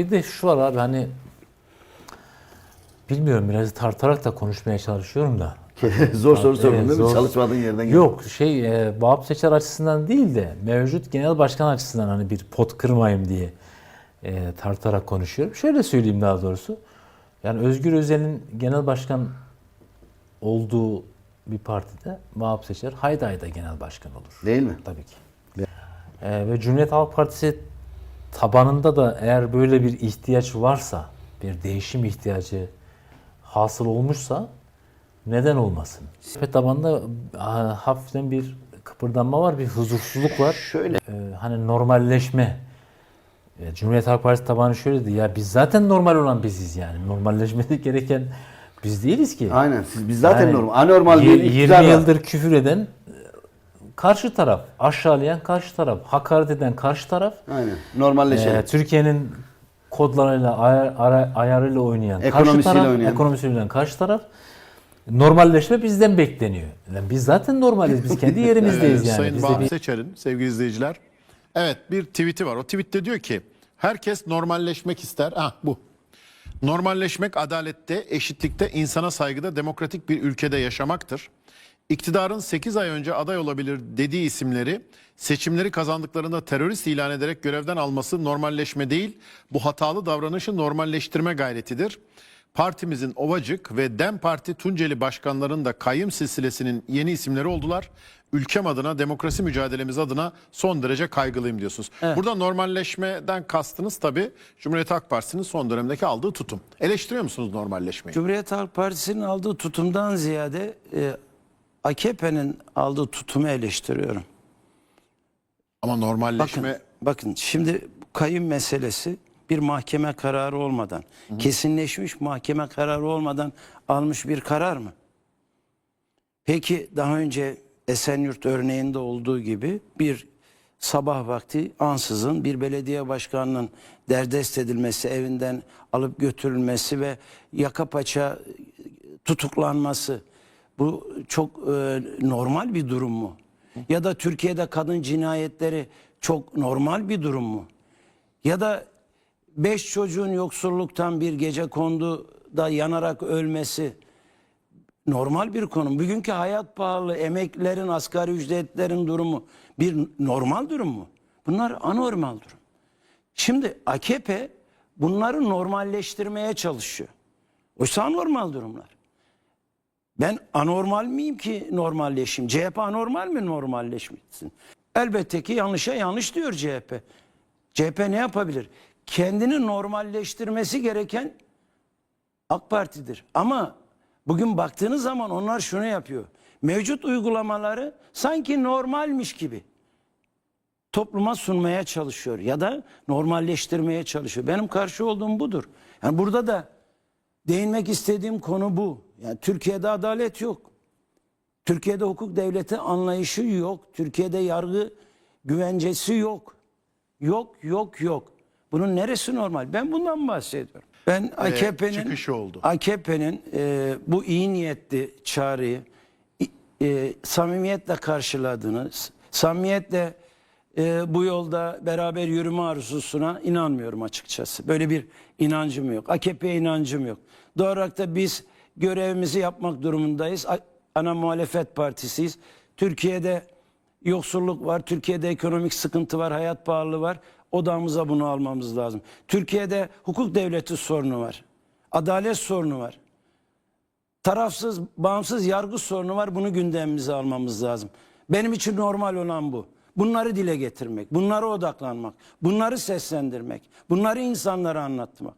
Bir de şu var abi hani bilmiyorum biraz tartarak da konuşmaya çalışıyorum da. zor soru sordun Evet, değil mi? zor. Çalışmadığın yerden gel. Yok şey e, Vahap Seçer açısından değil de mevcut genel başkan açısından hani bir pot kırmayayım diye e, tartarak konuşuyorum. Şöyle söyleyeyim daha doğrusu. Yani Özgür Özel'in genel başkan olduğu bir partide Vahap Seçer hayda hayda genel başkan olur. Değil mi? Tabii ki. Ee, ve Cumhuriyet Halk Partisi tabanında da eğer böyle bir ihtiyaç varsa, bir değişim ihtiyacı hasıl olmuşsa neden olmasın? CHP tabanında ha, hafiften bir kıpırdanma var, bir huzursuzluk var. Şöyle. Ee, hani normalleşme. Ee, Cumhuriyet Halk Partisi tabanı şöyle dedi ya biz zaten normal olan biziz yani. Normalleşmesi gereken biz değiliz ki. Aynen. Siz biz zaten Yani normal. Anormal bir 20 iktidar var. yıldır küfür eden karşı taraf, aşağılayan karşı taraf, hakaret eden karşı taraf, Aynen. Normalleşelim. e, Türkiye'nin kodlarıyla, ayar, ara- ayarıyla oynayan karşı Ekonomisiyle taraf, oynayan. ekonomisiyle oynayan karşı taraf. Normalleşme bizden bekleniyor. Lan biz zaten normaliz, biz kendi yerimizdeyiz Ee, yani. Sayın Vahap bir Seçer'in sevgili izleyiciler. Evet bir tweet'i var. O tweette diyor ki herkes normalleşmek ister. Ah bu. Normalleşmek adalette, eşitlikte, insana saygıda, demokratik bir ülkede yaşamaktır. İktidarın 8 ay önce aday olabilir dediği isimleri seçimleri kazandıklarında terörist ilan ederek görevden alması normalleşme değil, bu hatalı davranışı normalleştirme gayretidir. Partimizin Ovacık ve DEM Parti Tunceli başkanlarının da kayyum silsilesinin yeni isimleri oldular. Ülkem adına, demokrasi mücadelemiz adına son derece kaygılıyım diyorsunuz. Burada normalleşmeden kastınız tabii Cumhuriyet Halk Partisi'nin son dönemdeki aldığı tutum. Eleştiriyor musunuz normalleşmeyi? Cumhuriyet Halk Partisi'nin aldığı tutumdan ziyade e, AKP'nin aldığı tutumu eleştiriyorum. Ama normalleşme Bakın, bakın şimdi kayyum meselesi bir mahkeme kararı olmadan, kesinleşmiş mahkeme kararı olmadan almış bir karar mı? Peki daha önce Esenyurt örneğinde olduğu gibi bir sabah vakti ansızın bir belediye başkanının derdest edilmesi, evinden alıp götürülmesi ve yaka paça tutuklanması bu çok e, normal bir durum mu? Ya da Türkiye'de kadın cinayetleri çok normal bir durum mu? Ya da beş çocuğun yoksulluktan bir gece kondu da yanarak ölmesi normal bir konu. Bugünkü hayat pahalı, emeklilerin, asgari ücretlerin durumu bir normal durum mu? Bunlar anormal durum. Şimdi AKP bunları normalleştirmeye çalışıyor. Oysa anormal durumlar. Ben anormal miyim ki normalleşeyim? CHP anormal mi normalleşmişsin? Elbette ki yanlışa yanlış diyor CHP. CHP ne yapabilir? Kendini normalleştirmesi gereken AK Parti'dir. Ama bugün baktığınız zaman onlar şunu yapıyor. Mevcut uygulamaları sanki normalmiş gibi topluma sunmaya çalışıyor ya da normalleştirmeye çalışıyor. Benim karşı olduğum budur. Yani burada da değinmek istediğim konu bu. Yani Türkiye'de adalet yok. Türkiye'de hukuk devleti anlayışı yok. Türkiye'de yargı güvencesi yok. Yok, yok, yok. Bunun neresi normal? Ben bundan bahsediyorum. Ben AKP'nin oldu. AKP'nin e, bu iyi niyetli çağrıyı e, samimiyetle karşıladığını, samimiyetle e, bu yolda beraber yürüme arzusuna inanmıyorum açıkçası. Böyle bir inancım yok. AKP'ye inancım yok. Doğal olarak da biz görevimizi yapmak durumundayız. Ana muhalefet partisiyiz. Türkiye'de yoksulluk var, Türkiye'de ekonomik sıkıntı var, hayat pahalılığı var. Odamıza bunu almamız lazım. Türkiye'de hukuk devleti sorunu var. Adalet sorunu var. Tarafsız, bağımsız yargı sorunu var. Bunu gündemimize almamız lazım. Benim için normal olan bu. Bunları dile getirmek, bunlara odaklanmak, bunları seslendirmek, bunları insanlara anlatmak.